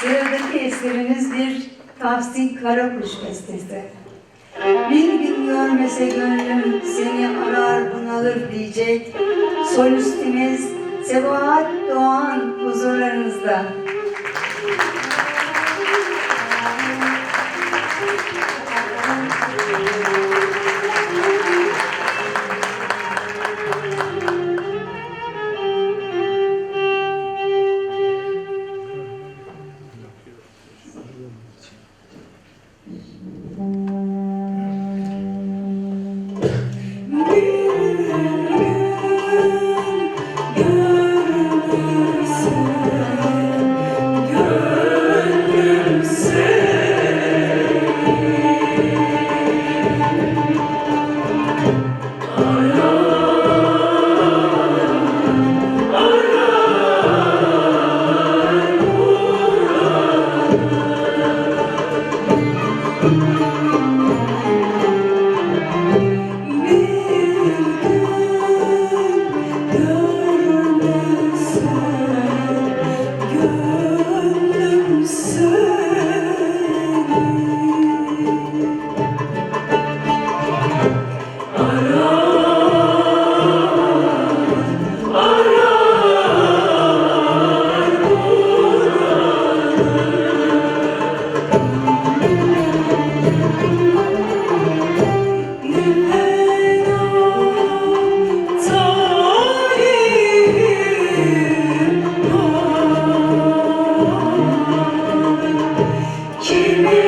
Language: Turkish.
Sıradaki eserimiz bir Tahsin Karakuş bestesi. Bir gün görmese gönlüm seni arar bunalır diyecek solistimiz Sebahat Doğan huzurlarınızda. Amen.